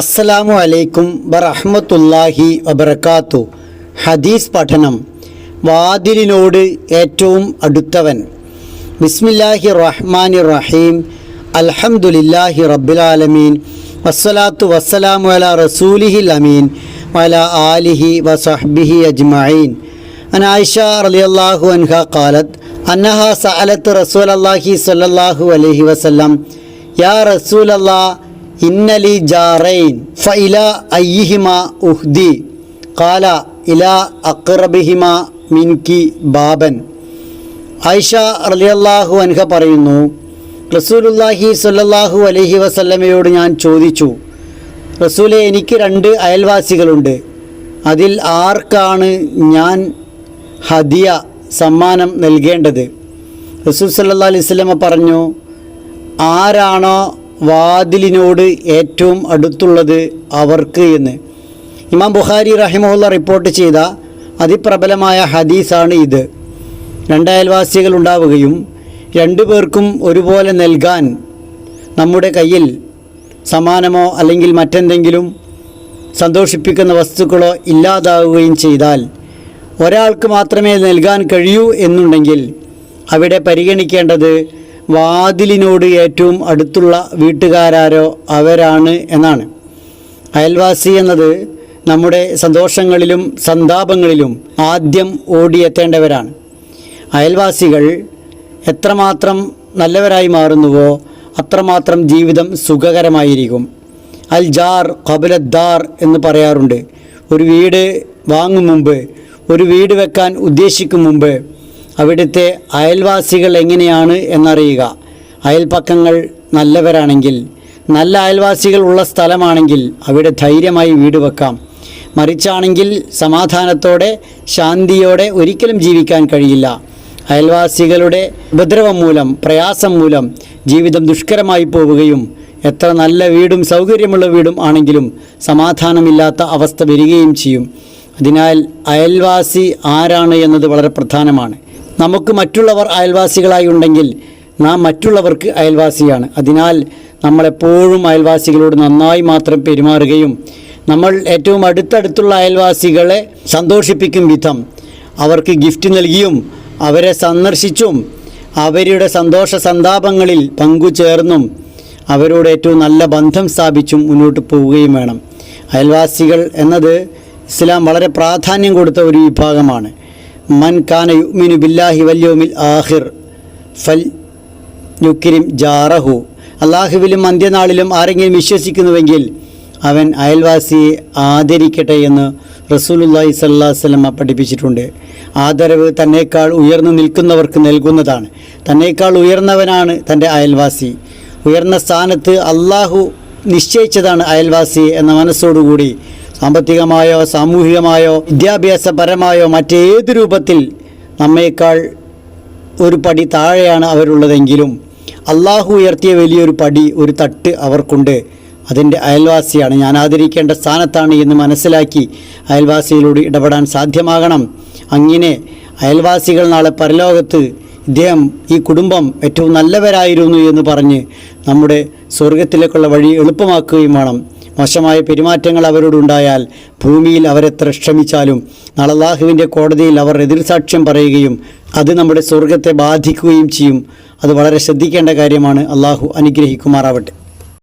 അസ്സലാമു അലൈക്കും വറഹമത്തല്ലാഹി വബർക്കാത്തു ഹദീസ് പഠനം. വാതിലിനോട് ഏറ്റവും അടുത്തവൻ. ബിസ്മില്ലാഹി റഹ്മാൻ റഹീം. അൽഹമുല്ലാഹി റബ്ബുലാലമീൻ വസ്സലാത്തു വസ്സലാമു അല റസൂലിഹി അമീൻ. വല ആലിഹി വസഹ്ബിഹി അജ്മഈൻ. അൻ ആയിഷ റളിയല്ലാഹു അൻഹ ഖാലത്ത് അന്നഹ സഅലത്ത് റസൂലല്ലാഹി സ്വല്ലല്ലാഹു അലൈഹി വസല്ലം യാ റസൂലല്ലാഹ് ഇന്നലി ജാറൈൻ ഫ ഇല അയ്യിഹിമ ഉഹ്ദി. കാല ഇല അക്റബിഹിമ മിൻകി ബാബൻ. ആയിഷ റലിയല്ലാഹു അൻഹ പറയുന്നു റസൂലുല്ലാഹി സല്ലാഹു അലഹി വസല്ലമയോട് ഞാൻ ചോദിച്ചു റസൂലെ എനിക്ക് രണ്ട് അയൽവാസികളുണ്ട്. അതിൽ ആർക്കാണ് ഞാൻ ഹദിയ സമ്മാനം നൽകേണ്ടത്? റസൂൽ സല്ലാ അലൈവല്ലമ പറഞ്ഞു ആരാണോ വാതിലിനോട് ഏറ്റവും അടുത്തുള്ളത് അവർക്ക് എന്ന്. ഇമാം ബുഖാരി റഹിമുള്ള റിപ്പോർട്ട് ചെയ്ത അതിപ്രബലമായ ഹദീസാണ് ഇത്. രണ്ട് അയൽവാസികൾ ഉണ്ടാവുകയും രണ്ടു പേർക്കും ഒരുപോലെ നൽകാൻ നമ്മുടെ കയ്യിൽ സമാനമോ അല്ലെങ്കിൽ മറ്റെന്തെങ്കിലും സന്തോഷിപ്പിക്കുന്ന വസ്തുക്കളോ ഇല്ലാതാവുകയും ചെയ്താൽ ഒരാൾക്ക് മാത്രമേ നൽകാൻ കഴിയൂ എന്നുണ്ടെങ്കിൽ അവിടെ പരിഗണിക്കേണ്ടത് വാതിലിനോട് ഏറ്റവും അടുത്തുള്ള വീട്ടുകാരാരോ അവരാണ് എന്നാണ്. അയൽവാസി എന്നത് നമ്മുടെ സന്തോഷങ്ങളിലും സന്താപങ്ങളിലും ആദ്യം ഓടിയെത്തേണ്ടവരാണ്. അയൽവാസികൾ എത്രമാത്രം നല്ലവരായി മാറുന്നുവോ അത്രമാത്രം ജീവിതം സുഖകരമായിരിക്കും. അൽ ജാർ കബുലദ്ദാർ എന്ന് പറയാറുണ്ട്. ഒരു വീട് വാങ്ങും മുമ്പ് ഒരു വീട് വെക്കാൻ ഉദ്ദേശിക്കും മുമ്പ് അവിടുത്തെ അയൽവാസികൾ എങ്ങനെയാണ് എന്നറിയുക. അയൽപ്പക്കങ്ങൾ നല്ലവരാണെങ്കിൽ നല്ല അയൽവാസികൾ ഉള്ള സ്ഥലമാണെങ്കിൽ അവിടെ ധൈര്യമായി വീട് വെക്കാം. മറിച്ചാണെങ്കിൽ സമാധാനത്തോടെ ശാന്തിയോടെ ഒരിക്കലും ജീവിക്കാൻ കഴിയില്ല. അയൽവാസികളുടെ ഉപദ്രവം മൂലം പ്രയാസം മൂലം ജീവിതം ദുഷ്കരമായി പോവുകയും എത്ര നല്ല വീടും സൗകര്യമുള്ള വീടും ആണെങ്കിലും സമാധാനമില്ലാത്ത അവസ്ഥ വരികയും ചെയ്യും. അതിനാൽ അയൽവാസി ആരാണ് എന്നത് വളരെ പ്രധാനമാണ്. നമുക്ക് മറ്റുള്ളവർ അയൽവാസികളായി ഉണ്ടെങ്കിൽ നാം മറ്റുള്ളവർക്ക് അയൽവാസിയാണ്. അതിനാൽ നമ്മളെപ്പോഴും അയൽവാസികളോട് നന്നായി മാത്രം പെരുമാറുകയും നമ്മൾ ഏറ്റവും അടുത്തടുത്തുള്ള അയൽവാസികളെ സന്തോഷിപ്പിക്കും വിധം അവർക്ക് ഗിഫ്റ്റ് നൽകിയും അവരെ സന്ദർശിച്ചും അവരുടെ സന്തോഷ സന്താപങ്ങളിൽ പങ്കുചേർന്നും അവരോട് ഏറ്റവും നല്ല ബന്ധം സ്ഥാപിച്ചും മുന്നോട്ട് പോവുകയും വേണം. അയൽവാസികൾ എന്നത് ഇസ്ലാം വളരെ പ്രാധാന്യം കൊടുത്ത ഒരു വിഭാഗമാണ്. മൻ കാന യുമിനു ബില്ലാഹി വല്യോമിൽ ആഹിർ ഫൽ യുക്കിരിം ജാറഹു. അള്ളാഹുവിലും അന്ത്യനാളിലും ആരെങ്കിലും വിശ്വസിക്കുന്നുവെങ്കിൽ അവൻ അയൽവാസിയെ ആദരിക്കട്ടെ എന്ന് റസൂലുല്ലാഹി സല്ലാ വല്ലമ പഠിപ്പിച്ചിട്ടുണ്ട്. ആദരവ് തന്നേക്കാൾ ഉയർന്നു നിൽക്കുന്നവർക്ക് നൽകുന്നതാണ്. തന്നേക്കാൾ ഉയർന്നവനാണ് തന്റെ അയൽവാസി. ഉയർന്ന സ്ഥാനത്ത് അള്ളാഹു നിശ്ചയിച്ചതാണ് അയൽവാസി എന്ന മനസ്സോടുകൂടി സാമ്പത്തികമായോ സാമൂഹികമായോ വിദ്യാഭ്യാസപരമായോ മറ്റേത് രൂപത്തിൽ നമ്മേക്കാൾ ഒരു പടി താഴെയാണ് അവരുള്ളതെങ്കിലും അള്ളാഹു ഉയർത്തിയ വലിയൊരു പടി ഒരു തട്ട് അവർക്കുണ്ട്. അതിന്റെ അയൽവാസിയാണ്. ഞാൻ ആദരിക്കേണ്ട സ്ഥാനത്താണ് എന്ന് മനസ്സിലാക്കി അയൽവാസിയിലൂടെ ഇടപെടാൻ സാധ്യമാകണം. അങ്ങനെ അയൽവാസികൾ നാളെ പരലോകത്ത് ഇദ്ദേഹം ഈ കുടുംബം ഏറ്റവും നല്ലവരായിരുന്നു എന്ന് പറഞ്ഞ് നമ്മുടെ സ്വർഗത്തിലേക്കുള്ള വഴി എളുപ്പമാക്കുകയും വേണം. മോശമായ പെരുമാറ്റങ്ങൾ അവരോടുണ്ടായാൽ ഭൂമിയിൽ അവരെത്ര ക്ഷമിച്ചാലും നളലാഹുവിന്റെ കോടതിയിൽ അവർ എതിർസാക്ഷ്യം പറയുകയും അത് നമ്മുടെ സ്വർഗത്തെ ബാധിക്കുകയും ചെയ്യും. അത് വളരെ ശ്രദ്ധിക്കേണ്ട കാര്യമാണ്. അള്ളാഹു അനുഗ്രഹിക്കുമാറാവട്ടെ.